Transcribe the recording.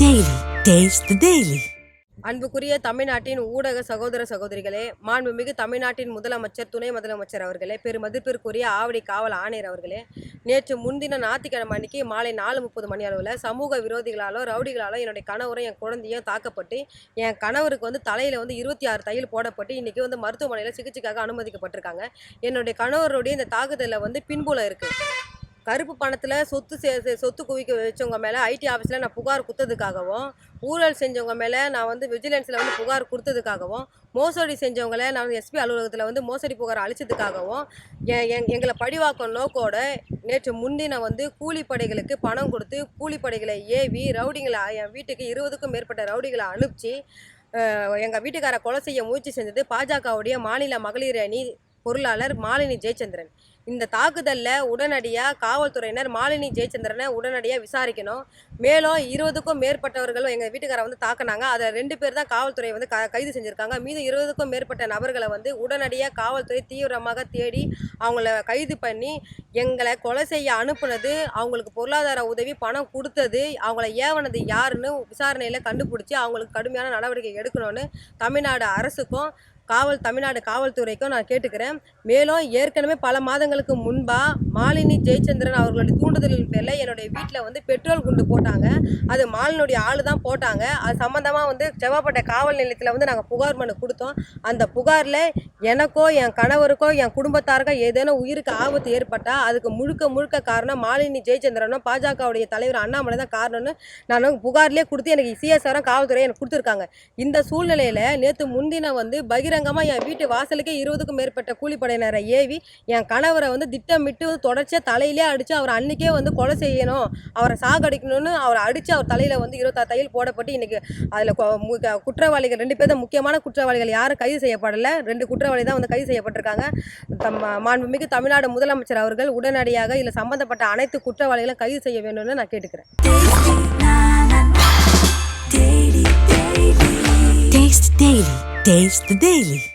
Daily taste daily அன்புக்குரிய தமிழ்நாட்டின் ஊடக சகோதர சகோதரிகளே மாண்புமிகு தமிழ்நாட்டின் முதலமைச்சர் துணை முதலமைச்சர் அவர்களே பெருமதிப்பிற்குரிய ஆவடி காவல் ஆணையர் அவர்களே நேற்று முன்தின ஞாயிற்றுக்கிழமை அன்னைக்கு மாலை நாலு முப்பது மணி அளவில் சமூக விரோதிகளாலோ ரவுடிகளாலோ என்னுடைய கணவரும் என் குழந்தையும் தாக்கப்பட்டு என் கணவருக்கு வந்து தலையில் வந்து இருபத்தி ஆறு தையல் போடப்பட்டு இன்றைக்கி வந்து மருத்துவமனையில் சிகிச்சைக்காக அனுமதிக்கப்பட்டிருக்காங்க. என்னுடைய கணவருடைய இந்த தாக்குதலில் வந்து பின்புல இருக்குது கருப்பு பணத்தில் சொத்து சொத்து குவிக்க வச்சவங்க மேலே ஐடி ஆஃபீஸில் நான் புகார் கொடுத்ததுக்காகவும் ஊழல் செஞ்சவங்க மேலே நான் வந்து விஜிலன்ஸில் வந்து புகார் கொடுத்ததுக்காகவும் மோசடி செஞ்சவங்கள நான் வந்து எஸ்பி அலுவலகத்தில் வந்து மோசடி புகார் அழிச்சதுக்காகவும் எங் எங்களை பழிவாக்கும் நோக்கோட நேற்று முன்தினம் வந்து கூலிப்படைகளுக்கு பணம் கொடுத்து கூலிப்படைகளை ஏவி ரவுடிங்களை என் வீட்டுக்கு இருபதுக்கும் மேற்பட்ட ரவுடிகளை அனுப்பிச்சு எங்கள் வீட்டுக்காரை கொலை செய்ய முயற்சி செஞ்சது பாஜகவுடைய மாநில மகளிர் அணி பொருளாளர் மாலினி ஜெயச்சந்திரன். இந்த தாக்குதலில் உடனடியாக காவல்துறையினர் மாலினி ஜெயச்சந்திரனை உடனடியாக விசாரிக்கணும். மேலும் இருபதுக்கும் மேற்பட்டவர்கள் எங்கள் வீட்டுக்காரை வந்து தாக்குனாங்க. அதில் ரெண்டு பேர் தான் காவல்துறை வந்து க கைது செஞ்சுருக்காங்க. மீது இருபதுக்கும் மேற்பட்ட நபர்களை வந்து உடனடியாக காவல்துறை தீவிரமாக தேடி அவங்கள கைது பண்ணி எங்களை கொலை செய்ய அனுப்புனது அவங்களுக்கு பொருளாதார உதவி பணம் கொடுத்தது அவங்கள ஏவனது யாருன்னு விசாரணையில் கண்டுபிடிச்சி அவங்களுக்கு கடுமையான நடவடிக்கை எடுக்கணும்னு தமிழ்நாடு அரசுக்கும் காவல் தமிழ்நாடு காவல்துறைக்கும் நான் கேட்டுக்கிறேன். மேலும் ஏற்கனவே பல மாதங்களுக்கு முன்பாக மாலினி ஜெயச்சந்திரன் அவர்களுடைய தூண்டுதலின் பேரில் என்னுடைய வீட்டில் வந்து பெட்ரோல் குண்டு போட்டாங்க. அது மாலினுடைய ஆள் தான் போட்டாங்க. அது சம்மந்தமாக வந்து செவ்வாப்பட்ட காவல் நிலையத்தில் வந்து நாங்கள் புகார் மனு கொடுத்தோம். அந்த புகாரில் எனக்கோ என் கணவருக்கோ என் குடும்பத்தாருக்கோ ஏதேனும் உயிருக்கு ஆபத்து ஏற்பட்டால் அதுக்கு முழுக்க முழுக்க காரணம் மாலினி ஜெயச்சந்திரனும் பாஜகவுடைய தலைவர் அண்ணாமலை தான் காரணம்னு நான் புகார்லேயே கொடுத்து எனக்கு சிஎஸ்ஆரும் காவல்துறை எனக்கு கொடுத்துருக்காங்க. இந்த சூழ்நிலையில் நேற்று முன்தினம் வந்து பகிரங்கமாக என் வீட்டு வாசலுக்கே இருபதுக்கும் மேற்பட்ட கூலிப்படையினரை ஏவி என் கணவரை வந்து திட்டமிட்டு தொடர்ச்சியாக தலையிலே அடித்து அவர் அன்னைக்கே வந்து கொலை செய்யணும். அவரை சாகடிக்கணும்னு அவரை அடித்து அவர் தலையில் வந்து இருபத்தாறு தையல் போடப்பட்டு இன்றைக்கி அதில் குற்றவாளிகள் ரெண்டு பேர் தான் முக்கியமான குற்றவாளிகள். யாரும் கைது செய்யப்படலை. ரெண்டு குற்றவாளி தான் வந்து கைது செய்யப்பட்டிருக்காங்க. தம் மாண்புமிகு தமிழ்நாடு முதலமைச்சர் அவர்கள் உடனடியாக இதில் சம்பந்தப்பட்ட அனைத்து குற்றவாளிகளும் கைது செய்ய வேண்டும்னு நான் கேட்டுக்கிறேன். Taste Daily. Taste the Daily.